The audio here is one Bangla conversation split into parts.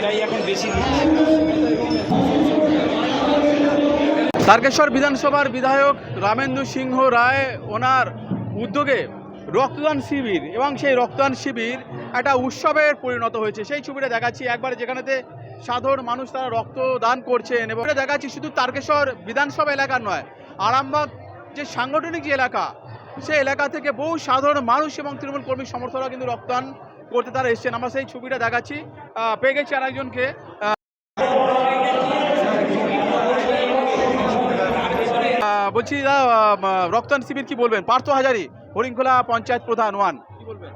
এটাই এখন বেশি তারকেশ্বর বিধানসভার বিধায়ক রামেন্দু সিংহ রায় ওনার উদ্যোগে রক্তদান শিবির এবং সেই রক্তদান শিবির একটা উৎসবের পরিণত হয়েছে। সেই ছবিটা দেখাচ্ছি। একবারে যেখানেতে সাধারণ মানুষ তারা রক্তদান করছেন এবং দেখাচ্ছি শুধু তারকেশ্বর বিধানসভা এলাকার নয়, আরামবাগ যে সাংগঠনিক যে এলাকা, সেই এলাকা থেকে বহু সাধারণ মানুষ এবং তৃণমূল কর্মী সমর্থকরা কিন্তু রক্তদান করতে তারা এসছেন। আমরা সেই ছবিটা দেখাচ্ছি। পেয়ে গেছি আর একজনকে বলছি আহ, শিবির কি বলবেন? পার্থ হাজারি হরিংখোলা পঞ্চায়েত প্রধান ওয়ান। কি বলবেন?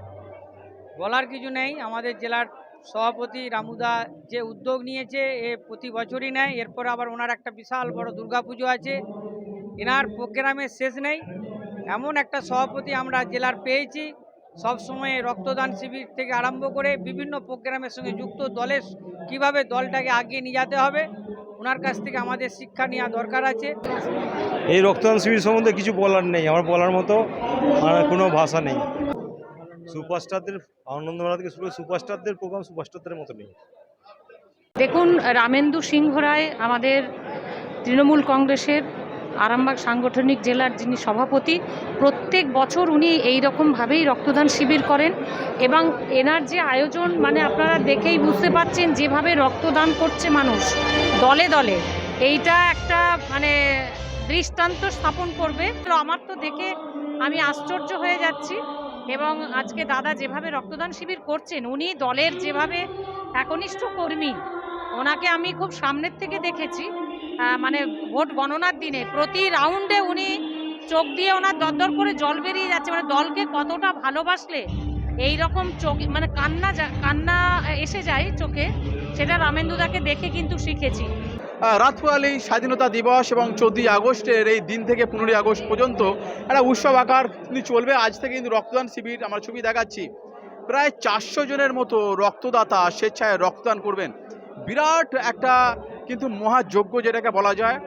বলার কিছু নেই। আমাদের জেলার সভাপতি রামুদা যে উদ্যোগ নিয়েছে এ প্রতি বছরই নেয়। এরপর আবার ওনার একটা বিশাল বড় দুর্গাপুজো আছে। এনার প্রোগ্রামের শেষ নেই। এমন একটা সভাপতি আমরা জেলার পেয়েছি। সব সময় রক্তদান শিবির থেকে আরম্ভ করে বিভিন্ন প্রোগ্রামের সঙ্গে যুক্ত দলের কীভাবে দলটাকে আগিয়ে নিয়ে যেতে হবে ওনার কাছ থেকে আমাদের শিক্ষা নেওয়া দরকার আছে। এই রক্তদান শিবির সম্বন্ধে কিছু বলার নেই আমার বলার মতো আর কোনো ভাষা নেই। সুপারস্টারদের আনন্দ থেকে শুরু সুপারস্টারদের প্রোগ্রাম সুপারস্টারদের মতো নেই। দেখুন রামেন্দু সিংহ রায় আমাদের তৃণমূল কংগ্রেসের আরামবাগ সাংগঠনিক জেলার যিনি সভাপতি, প্রত্যেক বছর উনি এই রকমভাবেই রক্তদান শিবির করেন এবং এনার যে আয়োজন মানে আপনারা দেখেই বুঝতে পারছেন যেভাবে রক্তদান করছে মানুষ দলে দলে, এইটা একটা মানে দৃষ্টান্ত স্থাপন করবে। তো আমার তো দেখে আমি আশ্চর্য হয়ে যাচ্ছি এবং আজকে দাদা যেভাবে রক্তদান শিবির করছেন, উনি দলের যেভাবে একনিষ্ঠ কর্মী, ওনাকে আমি খুব সামনের থেকে দেখেছি। মানে ভোট গণনার দিনে প্রতি রাউন্ডে উনি চোখ দিয়ে ওনার দরদর করে জল বেরিয়ে যাচ্ছে। মানে দলকে কতটা ভালোবাসলে এই রকম চোখ মানে কান্না কান্না এসে যায় চোখে সেটা রামেন্দুদাকে দেখে কিন্তু শিখেছি। আহ, রাত পোয়ালি স্বাধীনতা দিবস এবং চোদ্দই আগস্টের এই দিন থেকে পনেরোই আগস্ট পর্যন্ত একটা উৎসব আকার চলবে। আজ থেকে কিন্তু রক্তদান শিবির আমরা ছবি দেখাচ্ছি। প্রায় চারশো জনের মতো রক্তদাতা স্বেচ্ছায় রক্তদান করবেন। বিরাট একটা কিন্তু মহাযজ্ঞ যেটাকে বলা যায়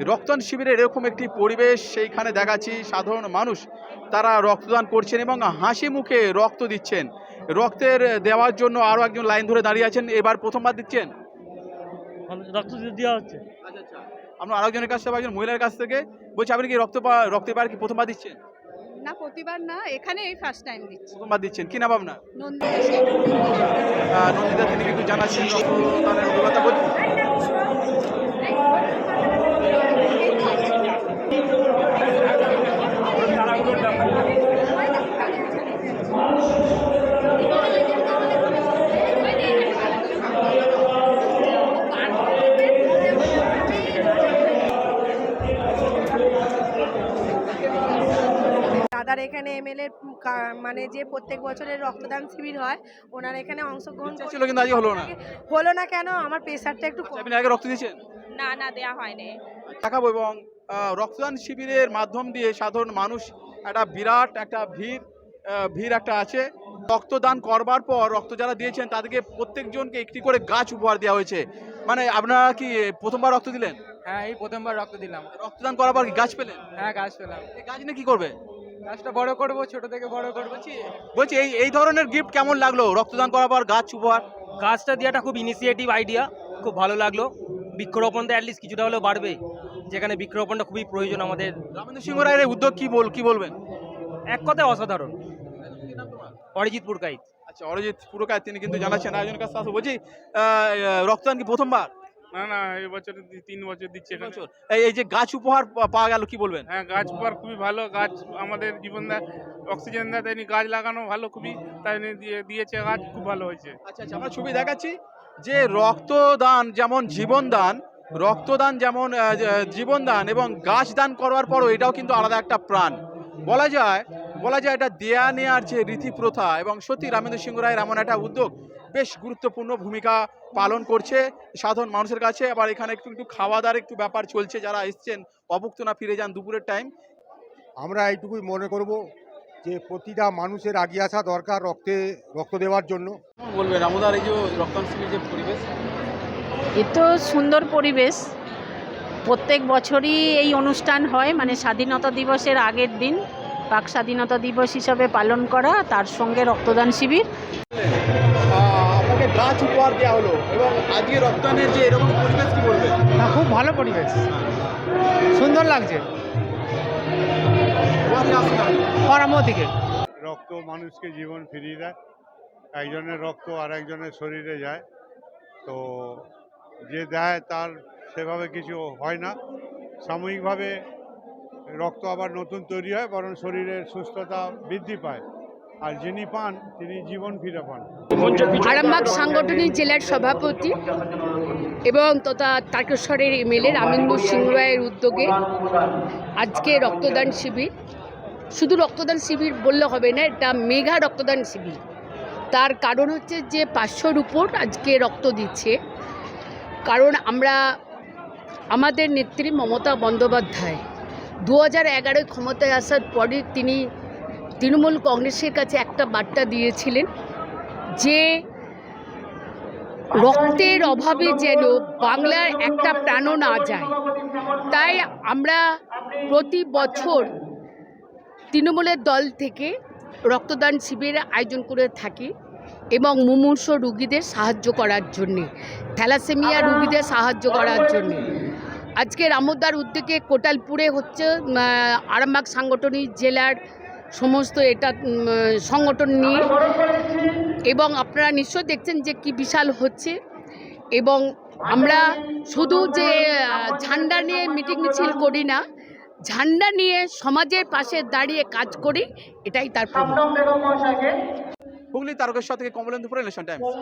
রক্তদান শিবিরে এরকম একটি পরিবেশ সেইখানে দেখাচ্ছি। সাধারণ মানুষ তারা রক্তদান করছেন এবং হাসি মুখে রক্ত দিচ্ছেন। রক্তের দেওয়ার জন্য আরও একজন লাইন ধরে দাঁড়িয়ে আছেন। এবার প্রথমবার দিচ্ছেন। রক্ত দেওয়া হচ্ছে। আচ্ছা আচ্ছা। আমরা আরেকজনের কাছ থেকে একজন মহিলার কাছ থেকে বলছি আপনি কি রক্ত পা- রক্ত এবার কি প্রথমবার দিচ্ছেন? না প্রতিবার না এখানে এই ফার্স্ট টাইম দিচ্ছি। প্রথমবার দিচ্ছেন। কি নাম আপনার? নন্দিতা নন্দিতা তিনি কিন্তু জানাচ্ছেন রক্তদানের অভিজ্ঞতা। বলুন দাদার এখানে এমএলএ মানে যে প্রত্যেক বছরের রক্তদান শিবির হয় ওনার এখানে অংশগ্রহণ ছিল কিন্তু আজকে হলো না। হলো না কেন? আমার প্রেশারটা একটু আপনি আগে রক্ত দিয়েছেন? না না দেয়া হয়নি। দেখাবো এবং রক্তদান শিবিরের মাধ্যম দিয়ে সাধারণ মানুষ একটা বিরাট একটা ভিড় ভিড় একটা আছে। রক্তদান করবার পর রক্ত যারা দিয়েছেন তাদেরকে প্রত্যেকজনকে একটি করে গাছ উপহার দেওয়া হয়েছে। মানে আপনারা কি প্রথমবার রক্ত দিলেন? হ্যাঁ এই প্রথমবার রক্ত দিলাম। রক্তদান করার পর কি গাছ পেলেন? হ্যাঁ গাছ পেলাম। এই গাছ নিয়ে কি করবে? গাছটা বড় করব ছোট থেকে বড় করব। বলছি এই এই ধরনের গিফট কেমন লাগল? রক্তদান করার পর গাছ উপহার? গাছটা দেওয়াটা খুব ইনিশিয়েটিভ আইডিয়া খুব ভালো লাগল। বৃক্ষরোপণ তো অ্যাটলিস্ট কিছুটা হলেও বাড়বে। যেখানে বৃক্ষরোপণটা খুবই প্রয়োজন আমাদের। রামেন্দ্র সিংহ রায়ের উদ্যোগ কি বল কি বলবেন? এক কথায় অসাধারণ। অরিজিৎ পুরকাইত। আচ্ছা অরিজিৎ পুরকার তিনি কিন্তু জানাচ্ছেন। আয়োজনের কাছে বলছি রক্তদান কি প্রথমবার? না না এবছর তিন বছর দিচ্ছে বছর। এই এই যে গাছ উপহার পাওয়া গেল কি বলবেন? হ্যাঁ গাছ পার খুবই ভালো। গাছ আমাদের জীবন অক্সিজেন দেয় তাই গাছ লাগানো ভালো খুবই তাই দিয়েছে গাছ খুব ভালো হয়েছে। আচ্ছা আচ্ছা আমরা ছবি দেখাচ্ছি যে রক্তদান যেমন জীবনদান রক্তদান যেমন জীবনদান এবং গাছ দান করবার পরও এটাও কিন্তু আলাদা একটা প্রাণ। বলা যায় বলা যায় এটা দেয়া নেয়ার যে রীতি প্রথা এবং সত্যি রামেন্দ্র সিংহ রায়ের এমন একটা উদ্যোগ বেশ গুরুত্বপূর্ণ ভূমিকা পালন করছে সাধারণ মানুষের কাছে। আবার এখানে একটু একটু খাওয়া দাওয়ার একটু ব্যাপার চলছে যারা এসছেন অভুক্ত না ফিরে যান দুপুরের টাইম আমরা এইটুকুই মনে করব যে প্রতিটা মানুষের আগিয়ে আসা দরকার রক্তে রক্ত দেওয়ার জন্য। বলবেন? আমাদের এই যে রক্তদান শিবির যে পরিবেশ? এ তো সুন্দর পরিবেশ। প্রত্যেক বছরই এই অনুষ্ঠান হয় মানে স্বাধীনতা দিবসের আগের দিন। পাক স্বাধীনতা দিবস হিসাবে পালন করা তার সঙ্গে রক্তদান শিবির। আপনাকে গাছ উপহার দেওয়া হলো এবং আজকে রক্তদানের যে এরকম পরিবেশ কি বলবে না খুব ভালো পরিবেশ। সুন্দর লাগছে। রক্ত মানুষকে জীবন ফিরিয়ে দেয়। একজনের রক্ত আর একজনের শরীরে যায়। তো যে দেয় তার সেভাবে কিছু হয় না। সাময়িকভাবে রক্ত আবার নতুন তৈরি হয়, বরং শরীরের সুস্থতা বৃদ্ধি পায়। আর যিনি পান, তিনি জীবন ফিরে পান। আরামবাগ সাংগঠনিক জেলার সভাপতি এবং তথা তারকেশ্বরের এমএলএ রামেন্দ্র সিং রায়ের উদ্যোগে আজকে রক্তদান শিবির। শুধু রক্তদান শিবির বললে হবে না, এটা মেঘা রক্তদান শিবির। তার কারণ হচ্ছে যে পাঁচশোর উপর আজকে রক্ত দিচ্ছে। কারণ আমরা আমাদের নেত্রী মমতা বন্দ্যোপাধ্যায়। দু হাজার এগারোয় ক্ষমতায় আসার পরে তিনি তৃণমূল কংগ্রেসের কাছে একটা বার্তা দিয়েছিলেন যে রক্তের অভাবে যেন বাংলার একটা প্রাণও না যায়। তাই আমরা প্রতি বছর তৃণমূলের দল থেকে রক্তদান শিবির আয়োজন করে থাকি এবং মুমূর্ষ রুগীদের সাহায্য করার জন্যে, থ্যালাসেমিয়া রুগীদের সাহায্য করার জন্যে। আজকে রামোদ্দার উদ্যোগে কোটালপুরে হচ্ছে আরামবাগ সাংগঠনিক জেলার সমস্ত এটা সংগঠন নিয়ে এবং আপনারা নিশ্চয় দেখছেন যে কি বিশাল হচ্ছে এবং আমরা শুধু যে ঝান্ডা নিয়ে মিটিং মিছিল করি না ঝান্ডা নিয়ে সমাজের পাশে দাঁড়িয়ে কাজ করি এটাই তার প্রমাণ হুগলি তারকেশ্বর থেকে কমলেন্দুপুর ইলেকশন টাইমস